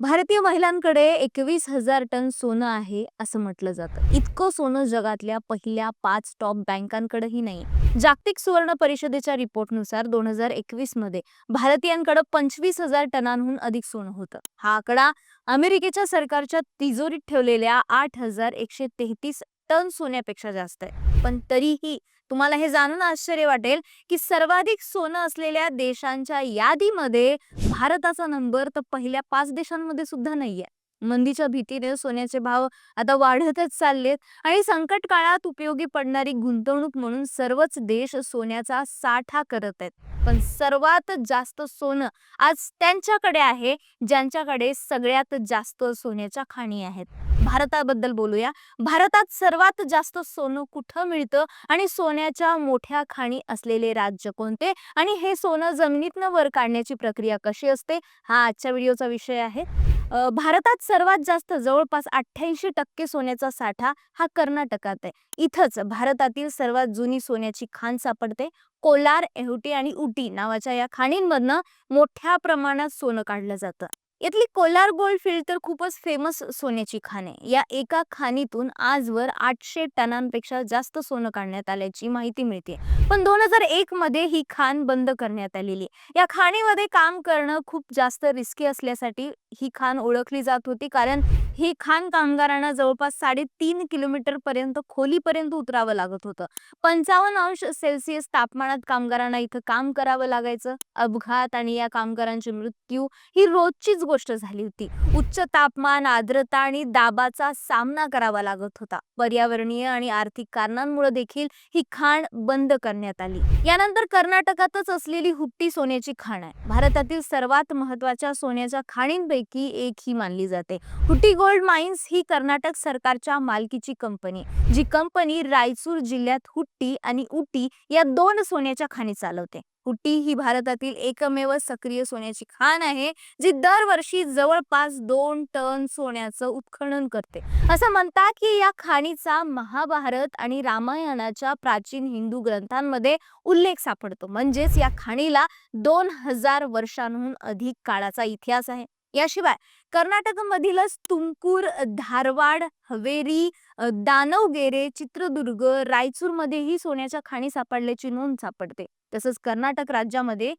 भारतीय महिलांकडे एकवीस हजार टन सोनं आहे असं म्हटलं जातं. इतकं सोनं जगातल्या पहिल्या पाच टॉप बँकांकडेही नाही. जागतिक सुवर्ण परिषदेच्या रिपोर्टनुसार दोन हजार एकवीसमध्ये भारतीयांकडे पंचवीस हजार टनांहून अधिक सोनं होतं. हा आकडा अमेरिकेच्या सरकारच्या तिजोरीत ठेवलेल्या आठ हजार एकशे तेहतीस टन सोन्यापेक्षा जास्त आहे. पण तरीही तुम्हाला हे जाणून आश्चर्य वाटेल की सर्वाधिक सोनं असलेल्या देशांच्या यादीमध्ये भारताचा नंबर तर पहिल्या पाच देशांमध्ये सुद्धा नाहीये. मंदीच्या भीतीने सोन्याचे भाव आता वाढतच चाललेत आणि संकट काळात उपयोगी पडणारी गुंतवणूक म्हणून सर्वच देश सोन्याचा साठा करत आहेत. पण सर्वात जास्त सोनं आज त्यांच्याकडे आहे ज्यांच्याकडे सगळ्यात जास्त सोन्याच्या खाणी आहेत. भारताबद्दल बोलूया. भारतात सर्वात जास्त सोनं कुठं मिळतं आणि सोन्याच्या मोठ्या खाणी असलेले राज्य कोणते आणि हे सोनं जमिनीतनं वर काढण्याची प्रक्रिया कशी असते? हा आजच्या व्हिडिओचा विषय आहे. भारतात सर्वात जास्त जवळपास अठ्ठ्याऐंशी टक्के सोन्याचा साठा हा कर्नाटकात आहे. इथंच भारतातील सर्वात जुनी सोन्याची खाण सापडते. कोलार एहुटी आणि उटी नावाच्या या खाणींमधनं मोठ्या प्रमाणात सोनं काढलं जातं. यातली कोलार गोल्ड फील्ड तर खूपच फेमस सोन्याची खाण. आहे या एका खाणीतून आजवर आठशे टनांपेक्षा जास्त सोनं काढण्यात आल्याची माहिती मिळते पण दोन हजार एक मध्ये ही खाण बंद करण्यात आलेली आहे. या खाणीमध्ये काम करणं खूप जास्त रिस्की असल्यासाठी ही खाण ओळखली जात होती. कारण ही खाण कामगारांना जवळपास साडेतीन किलोमीटर पर्यंत खोलीपर्यंत उतरावं लागत होतं. पंचावन्न अंश सेल्सिअस तापमानात कामगारांना इथं काम करावं लागायचं. अपघात आणि या कामगारांचे मृत्यू ही रोजचीच गोष्ट झाली होती. उच्च तापमान आर्द्रता आणि दाबाचा सामना करावा लागत होता. पर्यावरणीय आणि आर्थिक कारणांमुळे देखील ही खाण बंद करण्यात आली. यानंतर कर्नाटकातच असलेली हुट्टी सोन्याची खाण आहे. भारतातील सर्वात महत्त्वाच्या सोन्याच्या खाणींपैकी एक ही मानली जाते. हुट्टी गोल्ड माइन्स ही कर्नाटक सरकारच्या मालकीची कंपनी जी कंपनी रायचूर जिल्ह्यात हुट्टी आणि उटी या दोन सोन्याच्या खाणी चालवते. कुटी ही भारतातील एकमेव सक्रिय सोन्याची खाण आहे जी दरवर्षी जवळपास दोन टन सोन्याचं उत्खनन करते. असं म्हणतात की या खाणीचा महाभारत आणि रामायणाच्या प्राचीन हिंदू ग्रंथांमध्ये उल्लेख सापडतो. म्हणजेच या खाणीला दोन हजार वर्षांहून अधिक काळाचा इतिहास आहे. याशिवाय कर्नाटकमधीलच तुमकूर धारवाड हवेरी दानव दानवगेरे चित्रदुर्ग रायचूरमध्येही सोन्याच्या खाणी सापडल्याची नोंद सापडते. तसंच कर्नाटक राज्यामध्ये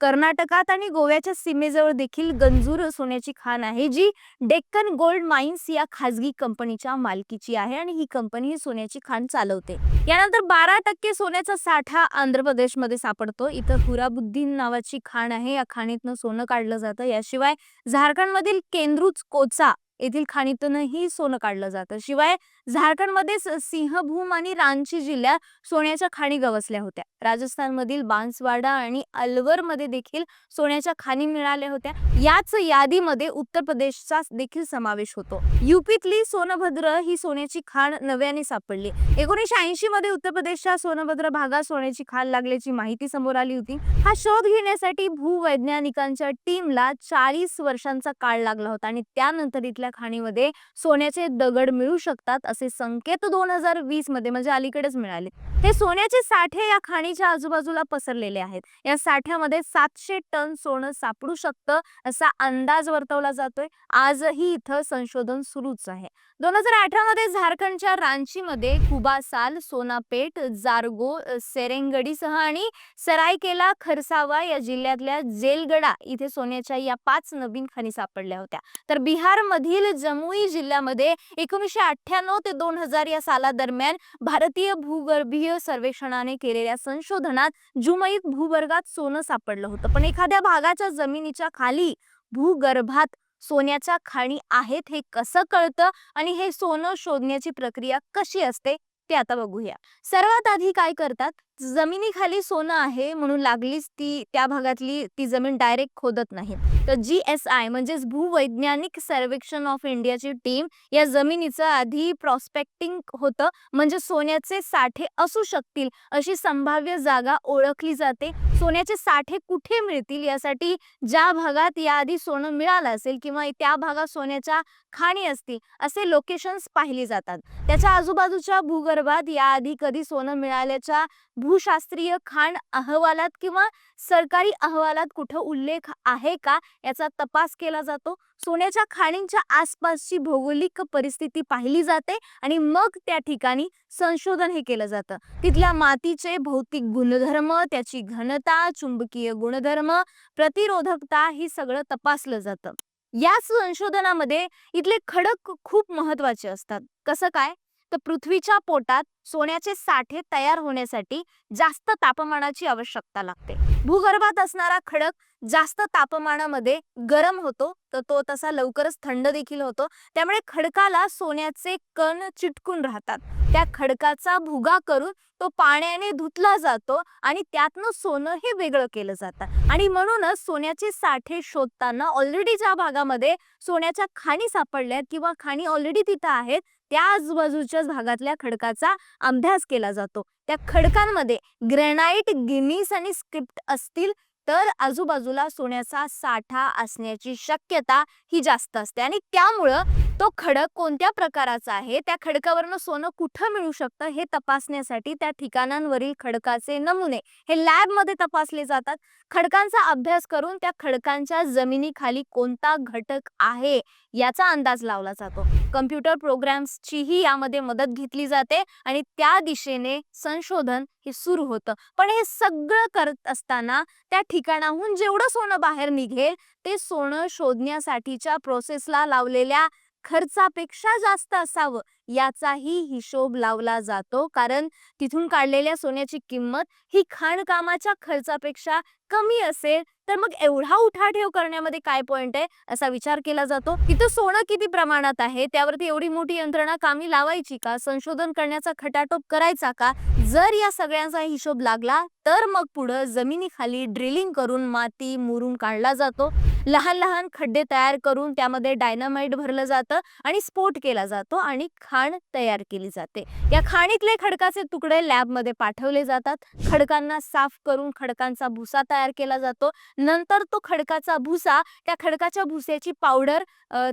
कर्नाटकात आणि गोव्याच्या सीमेजवळ देखील गंजूर सोन्याची खाण आहे जी डेक्कन गोल्ड माइन्स या खाजगी कंपनीच्या मालकीची आहे आणि ही कंपनी ही सोन्याची खाण चालवते. यानंतर बारा टक्के सोन्याचा साठा आंध्र प्रदेशमध्ये सापडतो. इथं हुराबुद्दीन नावाची खाण आहे. या खाणीतनं सोनं काढलं जातं. याशिवाय झारखंडमधील केंद्रूच कोचा येथील खाणीतूनही सोनं काढलं जातं. शिवाय झारखंडमध्येच सिंहभूम आणि रांची जिल्ह्यात सोन्याच्या खाणी गवसल्या होत्या. राजस्थानमधील बांसवाडा आणि अलवरमध्ये देखील सोन्याच्या खाणी मिळाल्या होत्या. याच यादीमध्ये उत्तर प्रदेशचा देखील समावेश होतो. युपीतली सोनभद्र ही सोन्याची खाण नव्याने सापडली. एकोणीसशे ऐंशी मध्ये उत्तर प्रदेशच्या सोनभद्र भागात सोन्याची खाण लागल्याची माहिती समोर आली होती. हा शोध घेण्यासाठी भूवैज्ञानिकांच्या टीमला चाळीस वर्षांचा काळ लागला होता आणि त्यानंतर इथल्या खाणीमध्ये सोन्याचे दगड मिळू शकतात असे संकेत दोन हजार वीसमध्ये म्हणजे अलीकडेच मिळाले. हे सोन्याचे साठे या खाणीच्या आजूबाजूला पसरलेले आहेत. या साठ्यामध्ये सातशे टन सोनं सापडू शकतं असा अंदाज वर्तवला जातोय. आजही इथं संशोधन सुरूच आहे. दोन हजार अठरा मध्ये झारखंडच्या रांचीमध्ये कुबासाल सोनापेट जारगो सेरेंगडीसह आणि सरायकेला खरसावा या जिल्ह्यातल्या जेलगडा इथे सोन्याच्या या पाच नवीन खाणी सापडल्या होत्या. तर बिहारमधील जमुई जिल्ह्यामध्ये एकोणीसशे अठ्ठ्याण्णव ते दोन हजार या सालादरम्यान भारतीय भूगर्भीय सर्वेक्षणाने केलेल्या संशोधनात जुमईत भूवर्गात सोनं सापडलं होतं. पण एखाद्या भागाच्या जमिनीच्या खाली भूगर्भात सोन्याच्या खाणी आहेत हे कसं कळतं आणि हे सोनं शोधण्याची प्रक्रिया कशी असते ते आता बघूया. सर्वात आधी काय करतात? जमिनीखाली सोनं आहे म्हणून लागलीच ती त्या भागातली ती जमीन डायरेक्ट खोदत नाही तर जी एस आय म्हणजेच भूवैज्ञानिक सर्वेक्षण ऑफ इंडियाची टीम या जमिनीचं आधी प्रॉस्पेक्टिंग होतं. म्हणजे सोन्याचे साठे असू शकतील अशी संभाव्य जागा ओळखली जाते. सोन्याचे साठे कुठे मिळतील यासाठी ज्या भागात याआधी सोनं मिळालं असेल किंवा त्या भागात सोन्याच्या खाणी असतील असे लोकेशन्स पाहिली जातात. त्याच्या आजूबाजूच्या भूगर्भात याआधी कधी सोनं मिळाल्याच्या भूशास्त्रीय खाण अहवालात किंवा सरकारी अहवालात कुठं उल्लेख आहे का? याचा तपास केला जातो. सोन्याच्या खाणींच्या आसपासची भौगोलिक परिस्थिती पाहिली जाते आणि मग त्या ठिकाणी संशोधन हे केलं जातं. तिथल्या मातीचे भौतिक गुणधर्म त्याची घनता चुंबकीय गुणधर्म प्रतिरोधकता ही सगळं तपासलं जातं. या संशोधनामध्ये इथले खडक खूप महत्त्वाचे असतात. कसं काय? तर पृथ्वीच्या पोटात सोन्याचे साठे तयार होण्यासाठी जास्त तापमानाची आवश्यकता लागते. भूगर्भात असणारा खडक जास्त तापमानामध्ये गरम होतो तर तो तसा लवकरच थंड देखील होतो. त्यामुळे खडकाला सोन्याचे कण चिटकून राहतात. त्या खडकाचा भुगा करून तो पाण्याने धुतला जातो आणि त्यातनं सोनं हे वेगळं केलं जातं. आणि म्हणूनच सोन्याचे साठे शोधताना ऑलरेडी ज्या भागामध्ये सोन्याच्या खाणी सापडल्यात किंवा खाणी ऑलरेडी तिथं आहेत त्या आजूबाजूच्याच भागातल्या खडकाचा अभ्यास केला जातो. त्या खडकांमध्ये ग्रेनाइट गिनीस आणि स्क्रिप्ट असतील तर आजूबाजूला सोन्याचा साठा असण्याची शक्यता ही जास्त असते. आणि त्यामुळं तो खडक कोणत्या प्रकाराचा आहे? त्या खडकावरनं सोनं कुठं मिळू शकतं? हे तपासण्यासाठी त्या ठिकाणांवरील खडकाचे नमुने हे लॅबमध्ये तपासले जातात. खडकांचा अभ्यास करून त्या खडकांच्या जमिनीखाली कोणता घटक आहे याचा अंदाज लावला जातो. कम्प्युटर प्रोग्राम्सचीही यामध्ये मदत घेतली जाते आणि त्या दिशेने संशोधन हे सुरू होतं. पण हे सगळं करत असताना त्या ठिकाणाहून जेवढं सोनं बाहेर निघेल ते सोनं शोधण्यासाठीच्या प्रोसेसला लावलेल्या खर्चापेक्षा जास्त असावं याचाही हिशोब लावला जातो. कारण तिथून काढलेल्या सोन्याची किंमत ही खाणकामाच्या खर्चापेक्षा कमी असेल तर मग एवढा उठाठेव करण्यामध्ये काय पॉइंट आहे? असा विचार केला जातो. तिथं सोनं किती प्रमाणात आहे? त्यावरती एवढी मोठी यंत्रणा कामी लावायची का? संशोधन करण्याचा खटाटोप करायचा का? जर या सगळ्यांचा हिशोब लागला तर मग पुढं जमिनीखाली ड्रिलिंग करून माती मुरून काढला जातो. लहान लहान खड्डे तयार करून त्यामध्ये डायनामाइट भरलं जातं आणि स्फोट केला जातो आणि खाण तयार केली जाते. या खाणीतले खडकाचे तुकडे लॅबमध्ये पाठवले जातात. खडकांना साफ करून खडकांचा भुसा तयार केला जातो. नंतर तो खडकाचा भुसा त्या खडकाच्या भुस्याची पावडर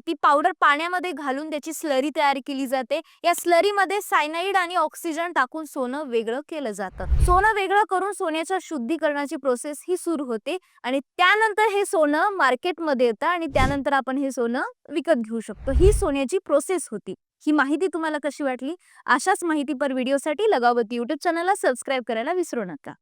ती पावडर पाण्यामध्ये घालून त्याची स्लरी तयार केली जाते. या स्लरीमध्ये सायनाईड आणि ऑक्सिजन टाकून सोनं वेगळं केलं जातं. सोनं वेगळं करून सोन्याच्या शुद्धीकरणाची प्रोसेस ही सुरू होते आणि त्यानंतर हे सोनं मार्केटमध्ये येतं आणि त्यानंतर आपण हे सोनं विकत घेऊ शकतो. ही सोन्याची प्रोसेस होती. ही माहिती तुम्हाला कशी वाटली? अशाच माहितीपर व्हिडिओसाठी लगावती युट्यूब चॅनलला सबस्क्राईब करायला विसरू नका.